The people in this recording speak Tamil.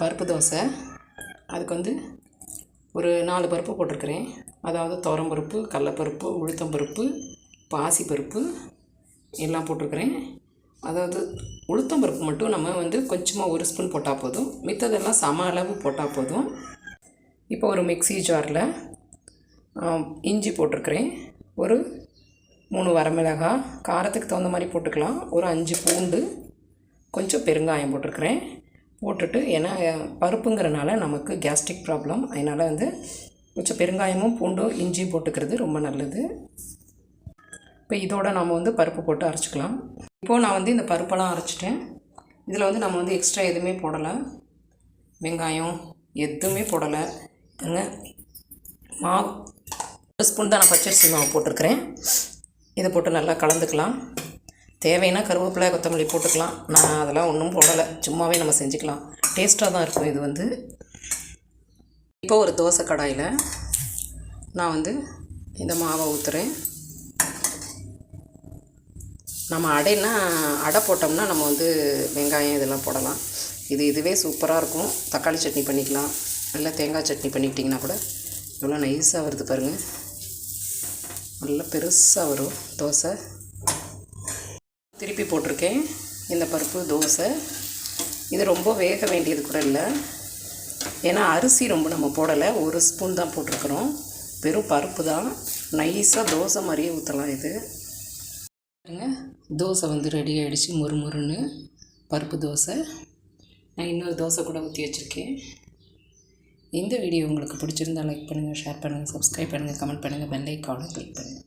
பருப்பு தோசை. அதுக்கு வந்து ஒரு நாலு பருப்பு போட்டிருக்கிறேன். அதாவது துவரம்பருப்பு கடலப்பருப்பு உளுத்தம்பருப்பு பாசிப்பருப்பு எல்லாம் போட்டிருக்கிறேன். அதாவது உளுத்தம்பருப்பு மட்டும் நம்ம வந்து கொஞ்சமாக ஒரு ஸ்பூன் போட்டால் போதும். மித்ததெல்லாம் சம அளவு போட்டால் போதும். இப்போ ஒரு மிக்ஸி ஜாரில் இஞ்சி போட்டிருக்கிறேன். ஒரு மூணு வரமிளகாய் காரத்துக்கு தகுந்த மாதிரி போட்டுக்கலாம். ஒரு அஞ்சு பூண்டு கொஞ்சம் பெருங்காயம் போட்டிருக்கிறேன். போட்டுட்டு ஏன்னா பருப்புங்கிறனால நமக்கு கேஸ்ட்ரிக் ப்ராப்ளம் அதனால் வந்து கொஞ்சம் பெருங்காயமும் பூண்டும் இஞ்சியும் போட்டுக்கிறது ரொம்ப நல்லது. இப்போ இதோட நம்ம வந்து பருப்பு போட்டு அரைச்சிக்கலாம். இப்போது நான் வந்து இந்த பருப்பெல்லாம் அரைச்சிட்டேன். இதில் வந்து நம்ம வந்து எக்ஸ்ட்ரா எதுவுமே போடலை. வெங்காயம் எதுவுமே போடலை. பாருங்க மாவு ஒரு ஸ்பூன் தான் நான் பச்சரிசி மாவு போட்டிருக்கிறேன். இதை போட்டு நல்லா கலந்துக்கலாம். தேவைன்னா கருவேப்பிலை கொத்தமல்லி போட்டுக்கலாம். நான் அதெல்லாம் ஒன்றும் போடலை. சும்மாவே நம்ம செஞ்சுக்கலாம். டேஸ்ட்டாக தான் இருக்கும் இது வந்து. இப்போ ஒரு தோசை கடாயில் நான் வந்து இந்த மாவை ஊற்றுறேன் நம்ம அடைனா அடை போட்டோம்னா நம்ம வந்து வெங்காயம் இதெல்லாம் போடலாம். இது இதுவே சூப்பராக இருக்கும். தக்காளி சட்னி பண்ணிக்கலாம். நல்லா தேங்காய் சட்னி பண்ணிக்கிட்டிங்கன்னா கூட எவ்வளோ நைஸாக வருது பாருங்கள் நல்லா பெருசாக வரும் தோசை. திருப்பி போட்டிருக்கேன். இந்த பருப்பு தோசை. இது ரொம்ப வேக வேண்டியது கூட இல்லை. ஏன்னா அரிசி ரொம்ப நம்ம போடலை. ஒரு ஸ்பூன் தான் போட்டிருக்கிறோம். வெறும் பருப்பு தான். நைஸாக தோசை மாதிரியே ஊற்றலாம் இது. பாருங்க. தோசை வந்து ரெடி ஆகிடுச்சு மொறு மொறுன்னு பருப்பு தோசை. நான் இன்னொரு தோசை கூட ஊற்றி வச்சுருக்கேன். இந்த வீடியோ உங்களுக்கு பிடிச்சிருந்தா லைக் பண்ணுங்கள் ஷேர் பண்ணுங்கள் சப்ஸ்கிரைப் பண்ணுங்கள் கமெண்ட் பண்ணுங்கள் பெல் ஐக்கானை கிளிக் பண்ணுங்கள்